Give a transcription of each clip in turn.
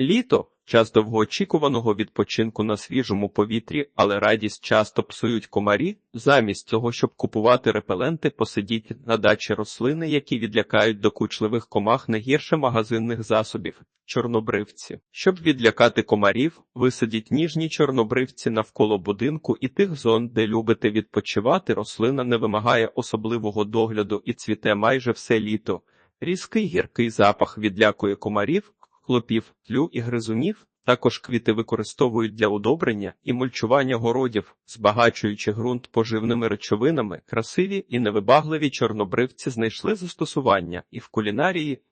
Літо час довгоочікуваного відпочинку на свіжому повітрі, але радість часто псують комарі. Замість того, щоб купувати репеленти, посидіть на дачі рослини, які відлякають докучливих комах не гірше магазинних засобів. Чорнобривці. Щоб відлякати комарів, висадіть ніжні чорнобривці навколо будинку і тих зон, де любите відпочивати. Рослина не вимагає особливого догляду і цвіте майже все літо. Різкий гіркий запах відлякує комарів, хлопів, тлю і гризунів. Також квіти використовують для удобрення і мульчування городів, збагачуючи ґрунт поживними речовинами, красиві і невибагливі чорнобривці знайшли застосування і в кулінарії.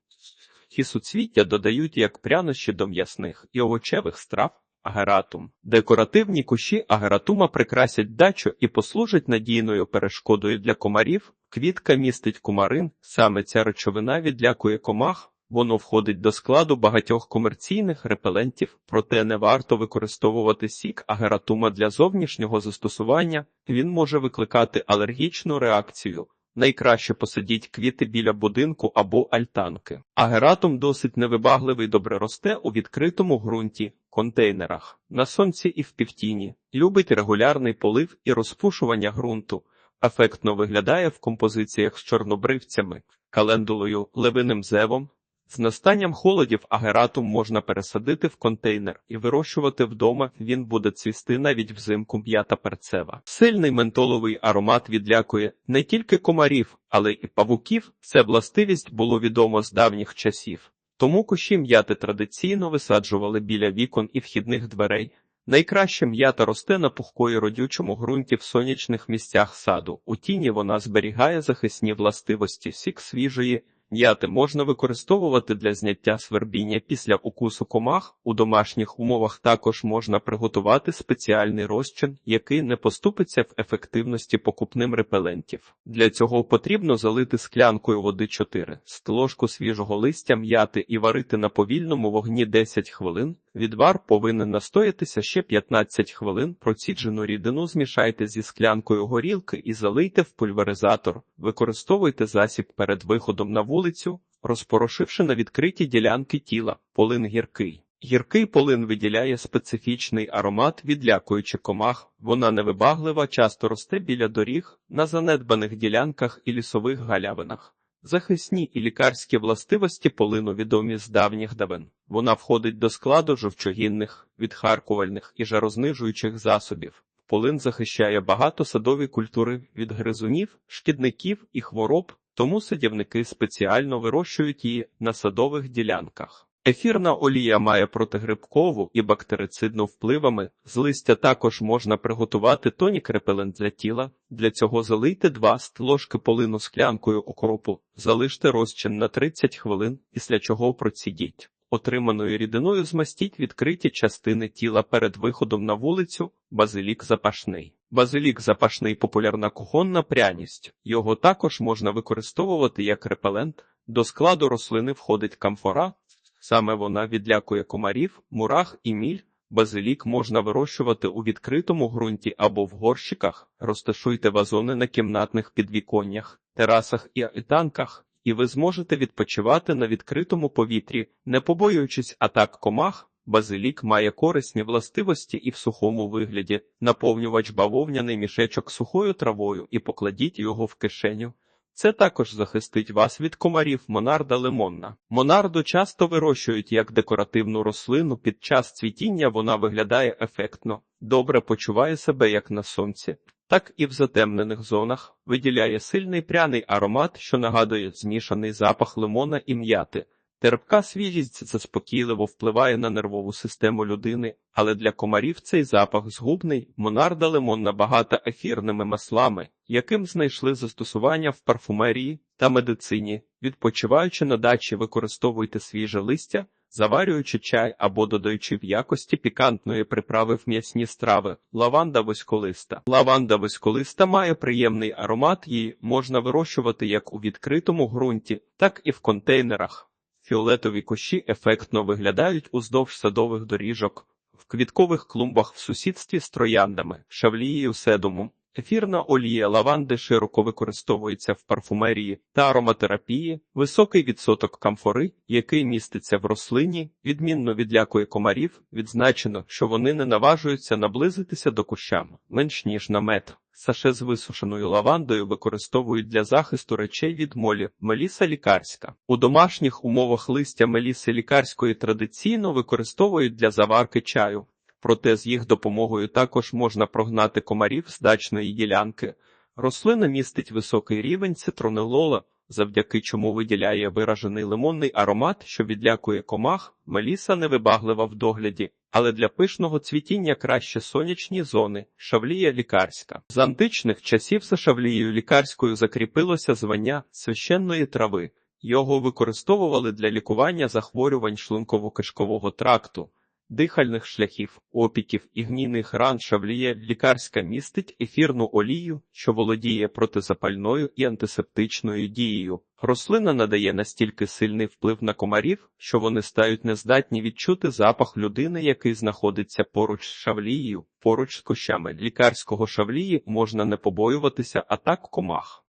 Ті суцвіття додають як прянощі до м'ясних і овочевих страв. Агератум. Декоративні кущі агератума прикрасять дачу і послужать надійною перешкодою для комарів. Квітка містить кумарин, саме ця речовина відлякує комах, Воно входить до складу багатьох комерційних репелентів, проте не варто використовувати сік агератума для зовнішнього застосування, він може викликати алергічну реакцію. Найкраще посадіть квіти біля будинку або альтанки. Агератум досить невибагливий, добре росте у відкритому ґрунті, контейнерах, на сонці і в півтіні, любить регулярний полив і розпушування ґрунту, ефектно виглядає в композиціях з чорнобривцями, календулою, левиним зевом, з настанням холодів агератум можна пересадити в контейнер і вирощувати вдома. Він буде цвісти навіть взимку м'ята перцева. Сильний ментоловий аромат відлякує не тільки комарів, але і павуків. Це властивість було відомо з давніх часів. Тому кущі м'яти традиційно висаджували біля вікон і вхідних дверей. Найкраще м'ята росте на пухкої родючому ґрунті в сонячних місцях саду. У тіні вона зберігає захисні властивості сік свіжої. М'яти можна використовувати для зняття свербіння після укусу комах. У домашніх умовах також можна приготувати спеціальний розчин, який не поступиться в ефективності покупним репелентів. Для цього потрібно залити склянкою води 4 стложку свіжого листя м'яти і варити на повільному вогні 10 хвилин. Відвар повинен настоятися ще 15 хвилин. Проціджену рідину змішайте зі склянкою горілки і залийте в пульверизатор. Використовуйте засіб перед виходом на вулицю, розпорошивши на відкриті ділянки тіла. Полин гіркий. Гіркий полин виділяє специфічний аромат, відлякуючи комах. Вона невибаглива, часто росте біля доріг, на занедбаних ділянках і лісових галявинах. Захисні і лікарські властивості полину відомі з давніх давен. Вона входить до складу жовчогінних, відхаркувальних і жарознижуючих засобів. Полин захищає багато садові культури від гризунів, шкідників і хвороб, тому садівники спеціально вирощують її на садових ділянках. Ефірна олія має протигрибкову і бактерицидну впливами. З листя також можна приготувати тонік репелент для тіла. Для цього залийте 2 ложки полину склянкою окропу, залиште розчин на 30 хвилин, після чого процідіть. Отриманою рідиною змастіть відкриті частини тіла перед виходом на вулицю, базилік запашний. Базилік запашний популярна кухонна пряність. Його також можна використовувати як репелент. До складу рослини входить камфора, Саме вона відлякує комарів, мурах і міль. Базилік можна вирощувати у відкритому ґрунті або в горщиках, розташуйте вазони на кімнатних підвіконнях, терасах і альтанках, і ви зможете відпочивати на відкритому повітрі, не побоюючись атак комах. Базилік має корисні властивості і в сухому вигляді, наповнювач бавовняний мішечок сухою травою і покладіть його в кишеню. Це також захистить вас від комарів монарда лимонна. Монарду часто вирощують як декоративну рослину. Під час цвітіння вона виглядає ефектно, добре почуває себе як на сонці, так і в затемнених зонах виділяє сильний пряний аромат, що нагадує змішаний запах лимона і м'яти. Терпка свіжість заспокійливо впливає на нервову систему людини, але для комарів цей запах згубний, монарда лимонна багата ефірними маслами, яким знайшли застосування в парфумерії та медицині. Відпочиваючи на дачі, використовуйте свіже листя, заварюючи чай або додаючи в якості пікантної приправи в м'ясні страви. Лаванда вузьколиста. Лаванда вузьколиста має приємний аромат, її можна вирощувати як у відкритому ґрунті, так і в контейнерах. Фіолетові кущі ефектно виглядають уздовж садових доріжок, в квіткових клумбах в сусідстві з трояндами, шавлією седумом. Ефірна олія лаванди широко використовується в парфумерії та ароматерапії, високий відсоток камфори, який міститься в рослині, відмінно відлякує комарів, відзначено, що вони не наважуються наблизитися до кущам, менш ніж на метр. Саше з висушеною лавандою використовують для захисту речей від молі. Меліса лікарська. У домашніх умовах листя меліси лікарської традиційно використовують для заварки чаю. Проте з їх допомогою також можна прогнати комарів з дачної ділянки. Рослина містить високий рівень цитронелола, завдяки чому виділяє виражений лимонний аромат, що відлякує комах. Меліса невибаглива в догляді, але для пишного цвітіння краще сонячні зони. Шавлія лікарська. З античних часів за шавлією лікарською закріпилося звання священної трави. Його використовували для лікування захворювань шлунково-кишкового тракту дихальних шляхів, опіків і гнійних ран шавліє лікарська містить ефірну олію, що володіє протизапальною і антисептичною дією. Рослина надає настільки сильний вплив на комарів, що вони стають нездатні відчути запах людини, який знаходиться поруч з шавлією. Поруч з кущами лікарського шавлії можна не побоюватися атак комах.